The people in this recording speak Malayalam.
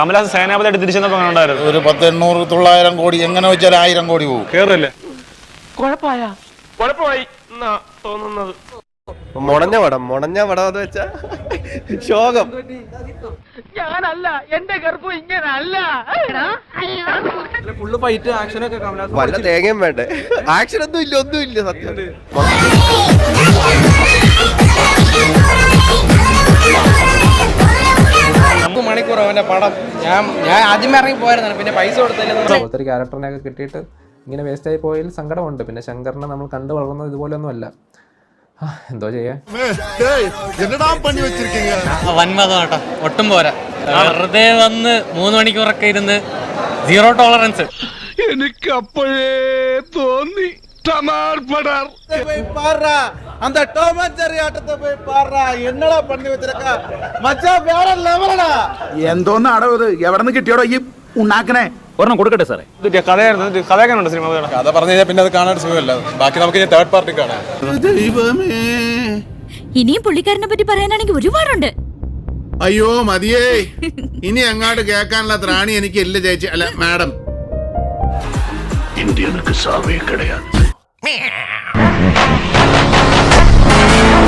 കമലഹാസൻ സേനാപതിയായിട്ട് തിരിച്ചെന്നപ്പോ അങ്ങനെ ഉണ്ടായിരുന്നു. ഒരു പത്ത് എണ്ണൂറ് തൊള്ളായിരം കോടി എങ്ങനെ വെച്ചാൽ ആയിരം കോടി പോകും. കേറില്ലേ? കുഴപ്പമായി? എന്നാ തോന്നുന്നത്. മുടഞ്ഞ വടം മുടഞ്ഞ വടം എന്ന് വെച്ചാ ശോകം. ഞാനല്ല എന്റെ ഗർഭം ഇങ്ങനല്ല. ഫുള്ള് ഫൈറ്റ് ആക്ഷനൊക്കെ കമലഹാസൻ വല്ല തേങ്ങയും വേണ്ടേ? ആക്ഷൻ ഒന്നും ഇല്ല ഒന്നും ഇല്ല സത്യം മണിക്കൂർ അവന്റെ പടം. ഞാൻ ഞാൻ ആദ്യമേ ഇറങ്ങി പോയായിരുന്നു പിന്നെ പൈസ കൊടുത്തില്ല ഒത്തിരി ക്യാരക്ടറിനെ ഒക്കെ കിട്ടിയിട്ട് ഇങ്ങനെ വേസ്റ്റ് ആയി പോയതിൽ സങ്കടമുണ്ട്. പിന്നെ ശങ്കറിനെ നമ്മൾ കണ്ടു വളർന്നത് ഇതുപോലെയൊന്നും അല്ല ആ, എന്തോ ചെയ്യാൻ? വൻമതം കേട്ടോ ഒട്ടും പോരാ. വെറുതെ വന്ന് മൂന്ന് മണിക്കൂറൊക്കെ ഇരുന്ന് സീറോ ടോളറൻസ് എനിക്ക് അപ്പോഴേ തോന്നി. ടമാർ പടാർ. அந்த டோம் அண்ட் ஜெர்ரி ஆட்டத்தை போய் பாடுறா என்னடா பண்ணி வச்சிருக்க மச்சான் வேற லெவலடா എന്തോന്നാടോ ഇത് എവിടെ നിന്ന് കിട്ടിയോടോ ഈ ഉണ്ടാക്കണേ ഒരെണ്ണം കൊടുക്കട്ടെ സാറേ ഇത് കഥയായിരുന്നു ഇത് കഥയൊക്കെ സിനിമ കഥ പറഞ്ഞു കഴിഞ്ഞാൽ പിന്നെ അത് കാണാൻ സുഖമല്ല ബാക്കി നമുക്ക് തേർഡ് പാർട്ടി കാണാം ദൈവമേ ഇനിയും പുള്ളിക്കാരനെ പറ്റി പറയാനാണെങ്കിൽ ഒരുപാടുണ്ട് അയ്യോ മതിയേ ഇനി അങ്ങോട്ട് കേൾക്കാനുള്ള ത്രാണി എനിക്ക് ഇല്ല ചേച്ചി അല്ല മാഡം ഇന്ത്യക്ക് സാവേ കിടയാ